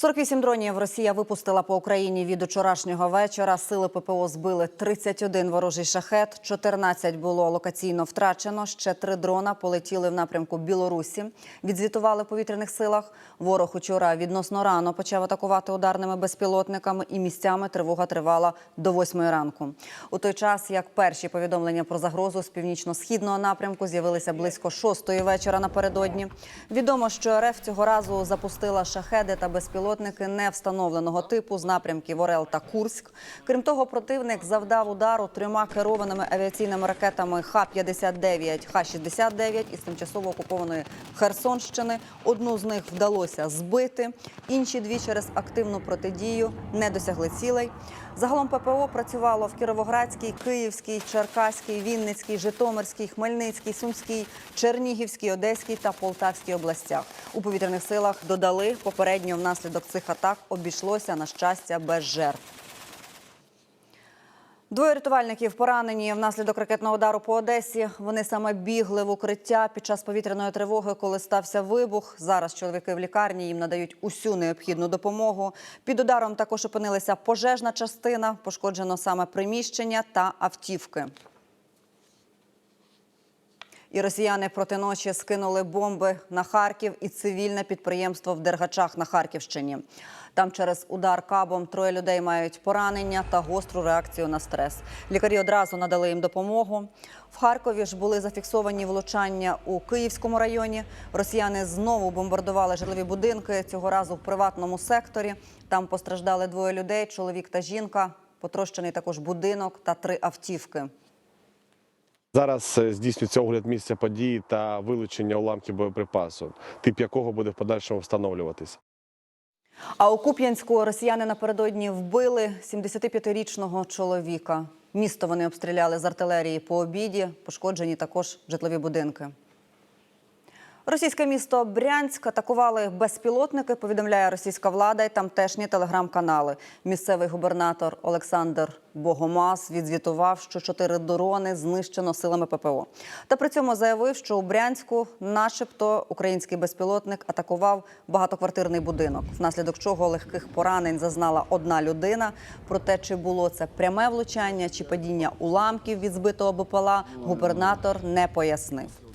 48 дронів Росія випустила по Україні від учорашнього вечора. Сили ППО збили 31 ворожий шахет, 14 було локаційно втрачено. Ще три дрона полетіли в напрямку Білорусі. Відзвітували в повітряних силах. Ворог учора відносно рано почав атакувати ударними безпілотниками, і місцями тривога тривала до 8 ранку. У той час, як перші повідомлення про загрозу з північно-східного напрямку з'явилися близько 6 вечора напередодні. Відомо, що РФ цього разу запустила шахеди та безпілотники не встановленого типу з напрямків Орел та Курськ. Крім того, противник завдав удару трьома керованими авіаційними ракетами Х-59, Х-69 із тимчасово окупованої Херсонщини. Одну з них вдалося збити, інші дві через активну протидію не досягли цілей. Загалом ППО працювало в Кіровоградській, Київській, Черкаській, Вінницькій, Житомирській, Хмельницькій, Сумській, Чернігівській, Одеській та Полтавській областях. У повітряних силах додали попередньо внаслідок цих атак обійшлося на щастя без жертв. Двоє рятувальників поранені внаслідок ракетного удару по Одесі. Вони саме бігли в укриття під час повітряної тривоги, коли стався вибух. Зараз чоловіки в лікарні їм надають усю необхідну допомогу. Під ударом також опинилася пожежна частина, пошкоджено саме приміщення та автівки. І росіяни проти ночі скинули бомби на Харків і цивільне підприємство в Дергачах на Харківщині. Там через удар кабом троє людей мають поранення та гостру реакцію на стрес. Лікарі одразу надали їм допомогу. В Харкові ж були зафіксовані влучання у Київському районі. Росіяни знову бомбардували житлові будинки цього разу в приватному секторі. Там постраждали двоє людей: чоловік та жінка. Потрощений також будинок та три автівки. Зараз е, здійснюється огляд місця події та вилучення уламків боєприпасу, тип якого буде в подальшому встановлюватися. А у Куп'янську росіяни напередодні вбили 75-річного чоловіка. Місто вони обстріляли з артилерії по обіді. Пошкоджені також житлові будинки. Російське місто Брянськ атакували безпілотники. Повідомляє російська влада і тамтешні телеграм-канали. Місцевий губернатор Олександр Богомаз відзвітував, що чотири дрони знищено силами ППО. Та при цьому заявив, що у Брянську, начебто, український безпілотник атакував багатоквартирний будинок, внаслідок чого легких поранень зазнала одна людина. Проте, чи було це пряме влучання чи падіння уламків від збитого БПЛА, губернатор не пояснив.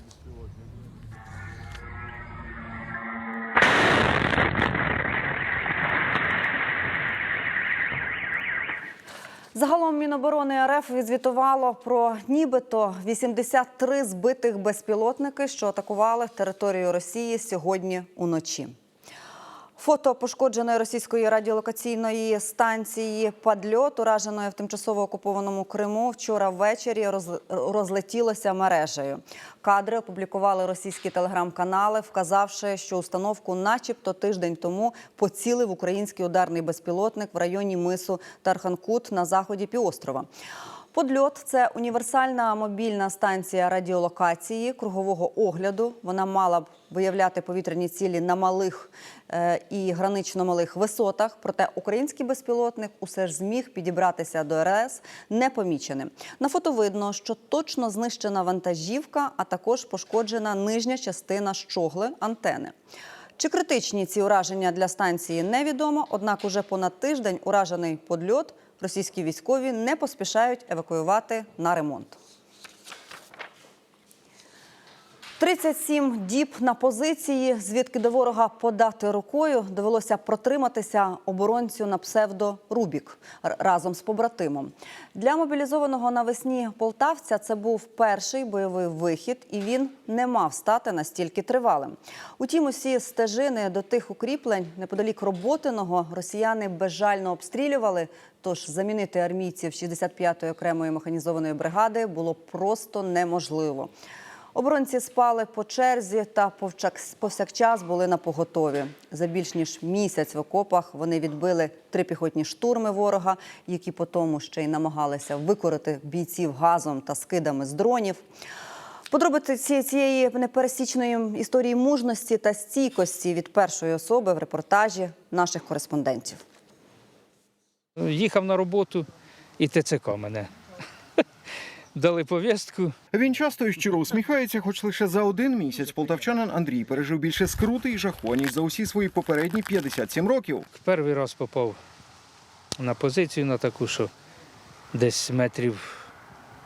Міноборони РФ відзвітувало про нібито 83 збитих безпілотники, що атакували територію Росії сьогодні уночі. Фото пошкодженої російської радіолокаційної станції «Падльот», ураженої в тимчасово окупованому Криму, вчора ввечері роз- розлетілося мережею. Кадри опублікували російські телеграм-канали, вказавши, що установку, начебто, тиждень тому поцілив український ударний безпілотник в районі мису Тарханкут на заході півострова. Подльот це універсальна мобільна станція радіолокації кругового огляду. Вона мала б виявляти повітряні цілі на малих е, і гранично малих висотах. Проте український безпілотник усе ж зміг підібратися до РС непоміченим. На фото видно, що точно знищена вантажівка, а також пошкоджена нижня частина щогли антени. Чи критичні ці ураження для станції невідомо, однак уже понад тиждень уражений подльот російські військові не поспішають евакуювати на ремонт. 37 діб на позиції, звідки до ворога подати рукою, довелося протриматися оборонцю на псевдо Рубік разом з побратимом. Для мобілізованого навесні полтавця це був перший бойовий вихід, і він не мав стати настільки тривалим. Утім, усі стежини до тих укріплень неподалік роботиного росіяни безжально обстрілювали. Тож замінити армійців 65-ї окремої механізованої бригади було просто неможливо. Оборонці спали по черзі та повсякчас були на поготові. За більш ніж місяць в окопах вони відбили три піхотні штурми ворога, які по тому ще й намагалися викорити бійців газом та скидами з дронів. Подробиці ці- цієї непересічної історії мужності та стійкості від першої особи в репортажі наших кореспондентів. Їхав на роботу і ТЦК мене. Дали повістку. Він часто і щиро усміхається, хоч лише за один місяць полтавчанин Андрій пережив більше скрути і жаху, ніж за усі свої попередні 57 років. Перший раз попав на позицію на таку, що десь метрів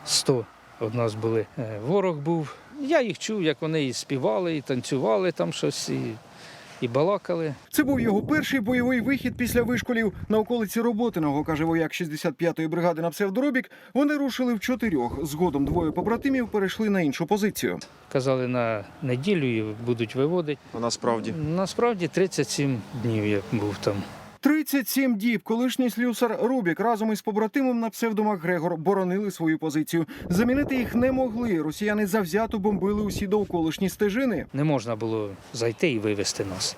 100 од нас були. Е, Ворог був. Я їх чув, як вони і співали, і танцювали там щось, і, і балакали. Це був його перший бойовий вихід після вишколів на околиці Роботиного, каже вояк 65-ї бригади на псевдоробік. Вони рушили в чотирьох. Згодом двоє побратимів перейшли на іншу позицію. Казали на неділю і будуть виводити. А насправді Насправді 37 днів я був там. 37 діб колишній слюсар Рубік разом із побратимом на псевдомах Грегор боронили свою позицію. Замінити їх не могли. Росіяни завзято бомбили усі довколишні стежини. Не можна було зайти і вивезти нас.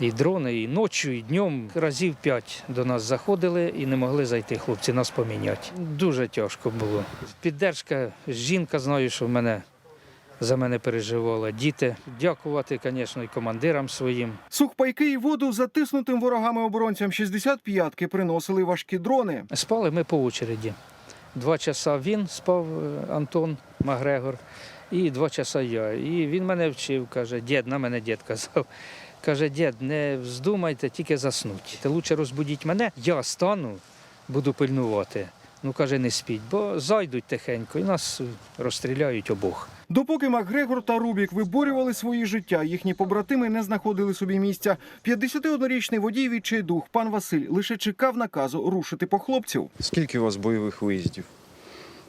І дрони, і ночі, і днем разів п'ять до нас заходили і не могли зайти хлопці, нас поміняти. Дуже тяжко було. Піддержка, жінка, знаю, що в мене за мене переживала. Діти. Дякувати, звісно, і командирам своїм. Сухпайки і воду затиснутим ворогами оборонцям 65-ки приносили важкі дрони. Спали ми по очереді. Два часа він спав, е, Антон Магрегор, і два часа я. І він мене вчив, каже, дід, на мене дід казав. Каже, дід, не вздумайте, тільки заснуть. Лучше розбудіть мене, я стану, буду пильнувати. Ну, каже, не спіть, бо зайдуть тихенько і нас розстріляють обох. Допоки Макгрегор та Рубік виборювали свої життя, їхні побратими не знаходили собі місця. 51-річний водій відчайдух пан Василь лише чекав наказу рушити по хлопців. скільки у вас бойових виїздів?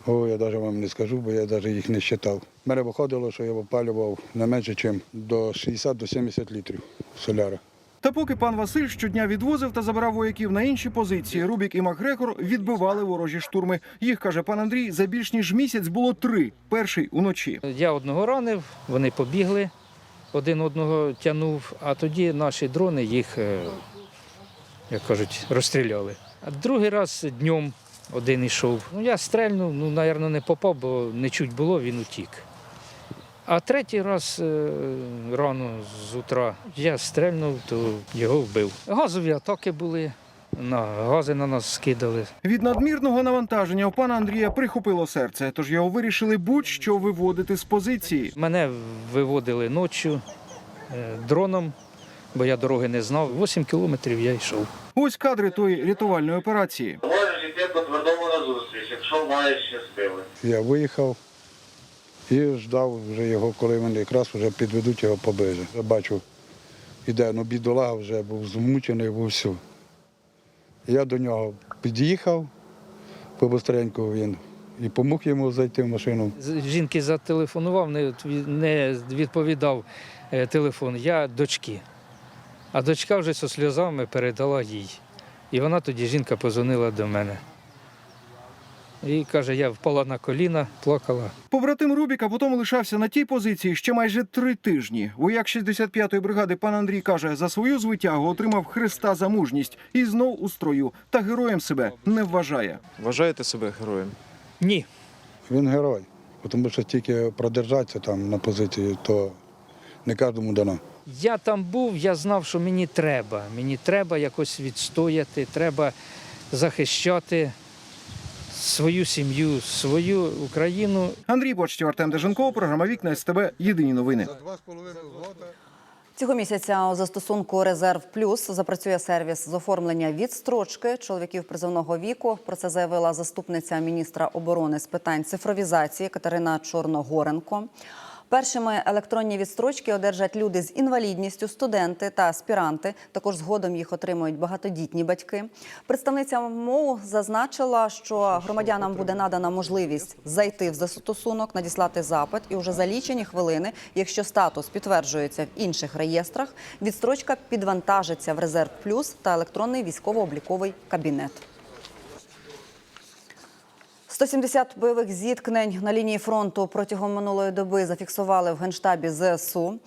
О, я навіть вам не скажу, бо я навіть їх не вважав. Мене виходило, що я опалював не менше, ніж до 60 до 70 літрів соляра. Та поки пан Василь щодня відвозив та забирав вояків на інші позиції, Рубік і Макгрегор відбивали ворожі штурми. Їх каже пан Андрій, за більш ніж місяць було три. Перший уночі. Я одного ранив, вони побігли, один одного тягнув, а тоді наші дрони їх, е, як кажуть, розстріляли. А другий раз днем один йшов. Ну, я стрельнув, ну, напевно, не попав, бо не чуть було, він утік. А третій раз е, рано з утра я стрельнув, то його вбив. Газові атаки були, на гази на нас скидали. Від надмірного навантаження у пана Андрія прихопило серце, тож його вирішили будь-що виводити з позиції. Мене виводили ночі е, дроном, бо я дороги не знав. 8 кілометрів я йшов. Ось кадри тої рятувальної операції. Можеш йти по твердому на зустріч, якщо маєш ще сили. Я виїхав і ждав вже його, коли вони якраз вже підведуть його поближе. Я бачу, іде, ну бідолага вже був змучений, був все. Я до нього під'їхав, побыстренько він і помог йому зайти в машину. Жінки зателефонував, не не відповідав е, телефон. Я дочки. А дочка вже зі сльозами передала їй. І вона тоді жінка позвонила до мене. І каже, я впала на коліна, плакала. Побратим Рубіка потім лишався на тій позиції ще майже три тижні. Вояк 65-ї бригади пан Андрій каже, за свою звитягу отримав Христа за мужність і знов у строю. Та героєм себе не вважає. Вважаєте себе героєм? Ні, Він герой, тому що тільки продержатися там на позиції, то не кожному дано. Я там був, я знав, що мені треба. Мені треба якось відстояти, треба захищати свою сім'ю, свою Україну. Андрій Бочтів, Артем Деженков, програма Вікна СТБ. Єдині новини. Цього місяця у застосунку Резерв Плюс запрацює сервіс з оформлення відстрочки чоловіків призовного віку. Про це заявила заступниця міністра оборони з питань цифровізації Катерина Чорногоренко. Першими електронні відстрочки одержать люди з інвалідністю, студенти та аспіранти. Також згодом їх отримують багатодітні батьки. Представниця МОУ зазначила, що громадянам буде надана можливість зайти в застосунок, надіслати запит, і вже за лічені хвилини, якщо статус підтверджується в інших реєстрах, відстрочка підвантажиться в резерв плюс та електронний військово-обліковий кабінет. 170 бойових зіткнень на лінії фронту протягом минулої доби зафіксували в генштабі ЗСУ.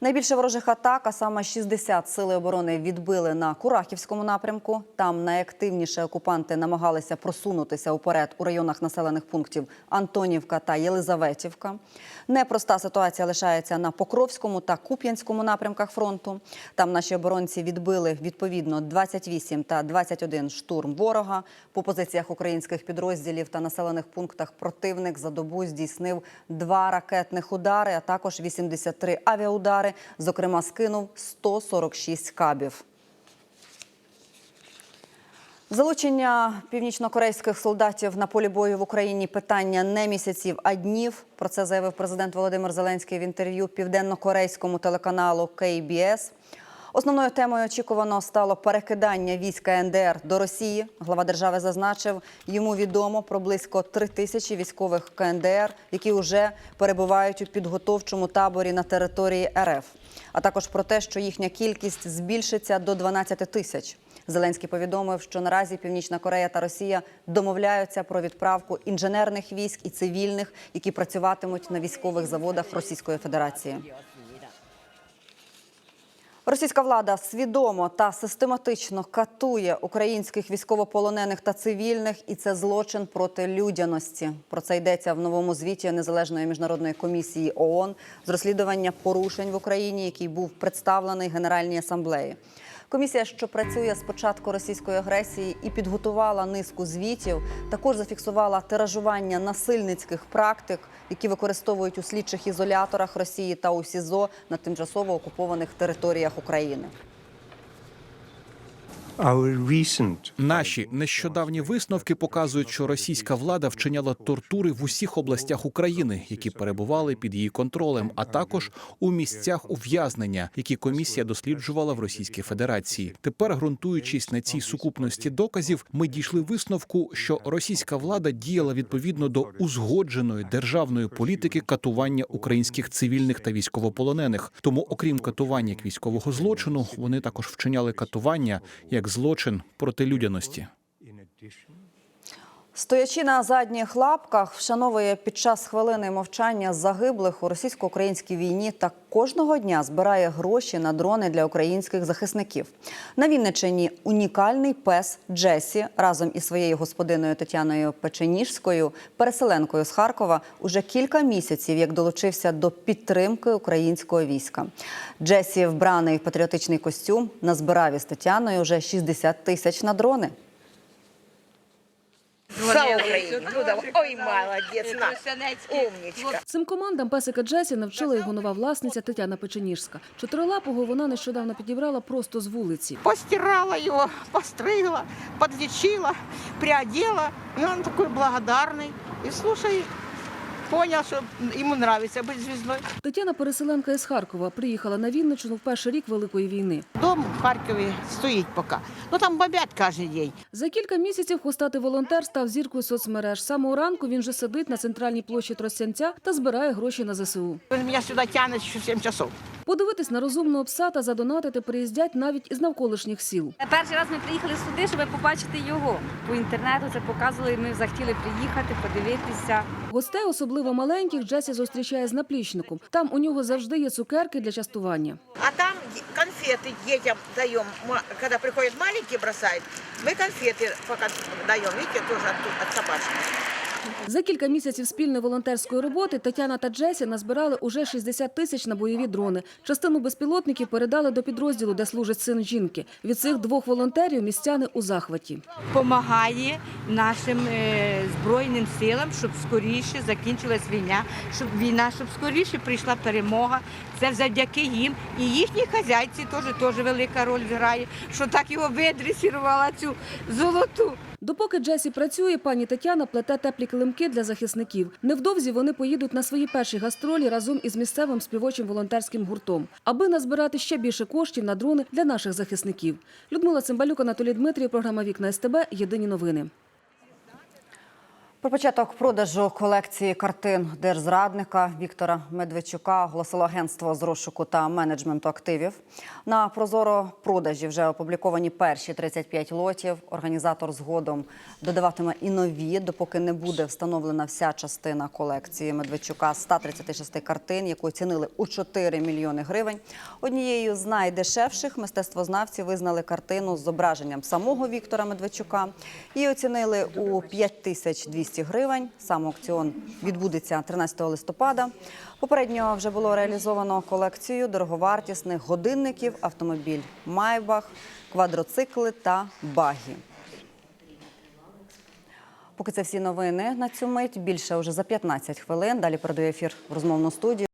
Найбільше ворожих атак, а саме 60 сили оборони відбили на Курахівському напрямку. Там найактивніше окупанти намагалися просунутися уперед у районах населених пунктів Антонівка та Єлизаветівка. Непроста ситуація лишається на Покровському та Куп'янському напрямках фронту. Там наші оборонці відбили відповідно 28 та 21 штурм ворога. По позиціях українських підрозділів та населених пунктах противник за добу здійснив два ракетних удари, а також 83 авіаудари. Зокрема, скинув 146 кабів. Залучення північнокорейських солдатів на полі бою в Україні питання не місяців, а днів. Про це заявив президент Володимир Зеленський в інтерв'ю південно-корейському телеканалу KBS. Основною темою очікувано стало перекидання війська НДР до Росії. Глава держави зазначив, йому відомо про близько три тисячі військових КНДР, які вже перебувають у підготовчому таборі на території РФ, а також про те, що їхня кількість збільшиться до 12 тисяч. Зеленський повідомив, що наразі Північна Корея та Росія домовляються про відправку інженерних військ і цивільних, які працюватимуть на військових заводах Російської Федерації. Російська влада свідомо та систематично катує українських військовополонених та цивільних, і це злочин проти людяності. Про це йдеться в новому звіті незалежної міжнародної комісії ООН з розслідування порушень в Україні, який був представлений Генеральній асамблеї. Комісія, що працює з початку російської агресії і підготувала низку звітів, також зафіксувала тиражування насильницьких практик, які використовують у слідчих ізоляторах Росії та у СІЗО на тимчасово окупованих територіях України. Наші нещодавні висновки показують, що російська влада вчиняла тортури в усіх областях України, які перебували під її контролем, а також у місцях ув'язнення, які комісія досліджувала в Російській Федерації. Тепер, ґрунтуючись на цій сукупності доказів, ми дійшли висновку, що російська влада діяла відповідно до узгодженої державної політики катування українських цивільних та військовополонених. Тому, окрім катування як військового злочину, вони також вчиняли катування як злочин проти людяності. Стоячи на задніх лапках, вшановує під час хвилини мовчання загиблих у російсько-українській війні та кожного дня збирає гроші на дрони для українських захисників. На Вінниччині унікальний пес Джесі разом із своєю господиною Тетяною Печеніжською, переселенкою з Харкова, уже кілька місяців як долучився до підтримки українського війська. Джесі, вбраний в патріотичний костюм, назбирав із Тетяною вже 60 тисяч на дрони. Слава Україну. Ну, давай. Ой, молодець, на, умничка. Цим командам песика Джесі навчила його нова власниця Тетяна Печеніжська. Чотирилапого вона нещодавно підібрала просто з вулиці. Постирала його, постригла, підлічила, приоділа. Він такий благодарний. І И слушай, понял, що йому нравится бути звездой. Тетяна, переселенка із Харкова, приїхала на Вінничину в перший рік Великої війни. Дом в Харкові стоїть поки. Ну там бабять кожен день. За кілька місяців хустати волонтер став зіркою соцмереж. Самого ранку він вже сидить на центральній площі Тростянця та збирає гроші на ЗСУ. Він мене сюди тягне що 7 часов. Подивитись на розумного пса та задонатити приїздять навіть із навколишніх сіл. Перший раз ми приїхали сюди, щоб побачити його. По інтернету це показували, і ми захотіли приїхати, подивитися. Гостей, особливо маленьких, Джесі зустрічає з наплічником. Там у нього завжди є цукерки для частування. А там конфеты детям даем. Ма- Когда приходят маленькие, бросают, мы конфеты пока даем. Видите, тоже от, от собачки. За кілька місяців спільної волонтерської роботи Тетяна та Джесі назбирали уже 60 тисяч на бойові дрони. Частину безпілотників передали до підрозділу, де служить син жінки. Від цих двох волонтерів містяни у захваті. Помагає нашим е, збройним силам, щоб скоріше закінчилась війна, щоб війна, щоб скоріше прийшла перемога. Це завдяки їм. І їхній хазяйці теж, теж велика роль грає, що так його видресірувала цю золоту. Допоки Джесі працює, пані Тетяна плете теплі килимки для захисників. Невдовзі вони поїдуть на свої перші гастролі разом із місцевим співочим волонтерським гуртом, аби назбирати ще більше коштів на дрони для наших захисників. Людмила Цимбалюк, Анатолій Дмитрій, програма Вікна СТБ. Єдині новини. Про початок продажу колекції картин держзрадника Віктора Медведчука оголосило агентство з розшуку та менеджменту активів. На прозоро продажі вже опубліковані перші 35 лотів. Організатор згодом додаватиме і нові, допоки не буде встановлена вся частина колекції Медведчука 136 картин, яку оцінили у 4 мільйони гривень. Однією з найдешевших мистецтвознавці визнали картину з зображенням самого Віктора Медведчука. Її оцінили у 5200 гривень. Сам аукціон відбудеться 13 листопада. Попередньо вже було реалізовано колекцію дороговартісних годинників, автомобіль Майбах, квадроцикли та багі. Поки це всі новини на цю мить. Більше вже за 15 хвилин. Далі передаю ефір в розмовну студію.